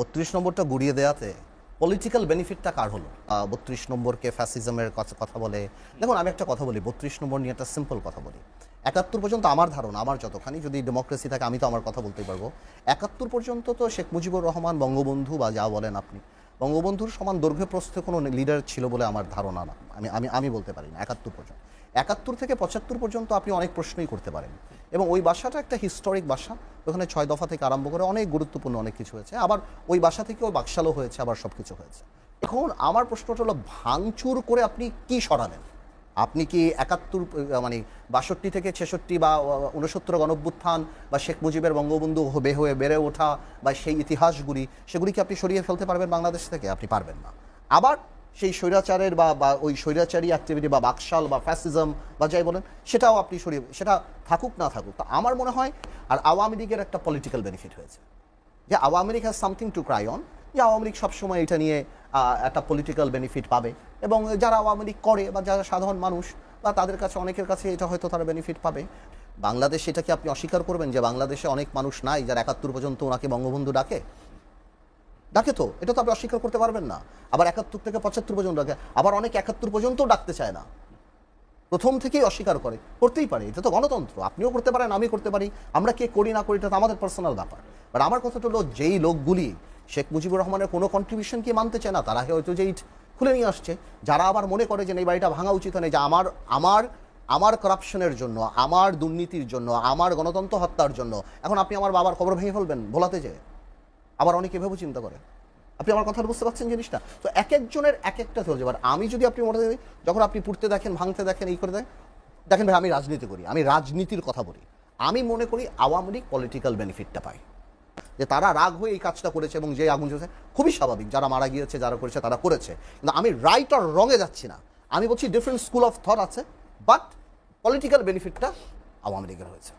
বত্রিশ নম্বরটা গুড়িয়ে দেওয়াতে পলিটিক্যাল বেনিফিটটা কার হলো? বত্রিশ নম্বরকে ফ্যাসিজমের কথা কথা বলে। দেখুন, আমি একটা কথা বলি, বত্রিশ নম্বর নিয়ে একটা সিম্পল কথা বলি। একাত্তর পর্যন্ত আমার ধারণা, আমার যতখানি যদি ডেমোক্রেসি থাকে, আমি তো আমার কথা বলতেই পারব। একাত্তর পর্যন্ত তো শেখ মুজিবুর রহমান বঙ্গবন্ধু বা যা বলেন আপনি, বঙ্গবন্ধুর সমান দৈর্ঘ্য প্রস্থে কোনো লিডার ছিল বলে আমার ধারণা না। আমি আমি আমি বলতে পারি না, একাত্তর পর্যন্ত। একাত্তর থেকে পঁচাত্তর পর্যন্ত আপনি অনেক প্রশ্নই করতে পারেন। এবং ওই বাসাটা একটা হিস্টোরিক বাসা। ওখানে ছয় দফা থেকে আরম্ভ করে অনেক গুরুত্বপূর্ণ অনেক কিছু হয়েছে। আবার ওই বাসা থেকেও বাকশালও হয়েছে, আবার সব কিছু হয়েছে। এখন আমার প্রশ্নটা হলো, ভাঙচুর করে আপনি কি সরাবেন আপনি কি একাত্তর মানে বাষট্টি থেকে ছেষট্টি বা উনসত্তর গণভ্যুত্থান বা শেখ মুজিবের বঙ্গবন্ধু হবে হয়ে বেড়ে ওঠা বা সেই ইতিহাসগুলি, সেগুলি কি আপনি সরিয়ে ফেলতে পারবেন বাংলাদেশ থেকে? আপনি পারবেন না। আবার সেই স্বৈরাচারের বা বা ওই স্বৈরাচারী অ্যাক্টিভিটি বা বাকশাল বা ফ্যাসিজম বা যাই বলেন, সেটাও আপনি সরিয়ে, সেটা থাকুক না থাকুক, তা আমার মনে হয় আর আওয়ামী লীগের একটা পলিটিক্যাল বেনিফিট হয়েছে। যে Awami League has something to cry on যে আওয়ামী লীগ সবসময় এটা নিয়ে একটা পলিটিক্যাল বেনিফিট পাবে এবং যারা আওয়ামী লীগ করে বা যারা সাধারণ মানুষ বা তাদের কাছে অনেকের কাছে এটা হয়তো তারা বেনিফিট পাবে। বাংলাদেশ এটাকে আপনি অস্বীকার করবেন যে বাংলাদেশে অনেক মানুষ নাই যারা একাত্তর পর্যন্ত ওনাকে বঙ্গবন্ধু ডাকে। ডাকে তো, এটা তো আপনি অস্বীকার করতে পারবেন না। আবার একাত্তর থেকে পঁচাত্তর পর্যন্ত ডাকে, আবার অনেক একাত্তর পর্যন্ত ডাকতে চায় না। প্রথম থেকেই অস্বীকার করে, করতেই পারে, এটা তো গণতন্ত্র, আপনিও করতে পারেন আমি করতে পারি, আমরা কে করি না করি, এটা তো আমাদের পার্সোনাল ব্যাপার। বাট আমার কথাটা হলো, যেই লোকগুলি, শেখ মুজিবুর রহমানের কোনো কন্ট্রিবিউশন কি মানতে চায় না, তারা হয়তো যে ইট খুলে নিয়ে আসছে, যারা আবার মনে করে যে এই বাড়িটা ভাঙা উচিত হয় যে আমার আমার আমার করাপশনের জন্য, আমার দুর্নীতির জন্য, আমার গণতন্ত্র হত্যার জন্য, এখন আপনি আমার বাবার খবর ভেঙে ফেলবেন, ভোলাতে যে আবার অনেকে এভাবে চিন্তা করে। আপনি আমার কথা বুঝতে পারছেন জিনিসটা? তো এক একজনের এক একটা ধৈর্য এবার আমি যদি আপনি মনে করি যখন আপনি পুড়তে দেখেন, ভাঙতে দেখেন, এই করে দেখেন দেখেন ভাই, আমি রাজনীতি করি, আমি রাজনীতির কথা বলি। আমি মনে করি আওয়ামী লীগ পলিটিক্যাল বেনিফিটটা পায়। যে তারা রাগ হয়ে এই কাজটা করেছে এবং যে আগুন জ্বলছে, খুবই স্বাভাবিক। যারা মারা গিয়েছে, যারা করেছে, তারা করেছে। কিন্তু আমি রাইট আর রঙে যাচ্ছি না। আমি বলছি ডিফারেন্ট স্কুল অফ থট আছে বাট পলিটিক্যাল বেনিফিটটা আওয়ামী লীগের হয়েছে।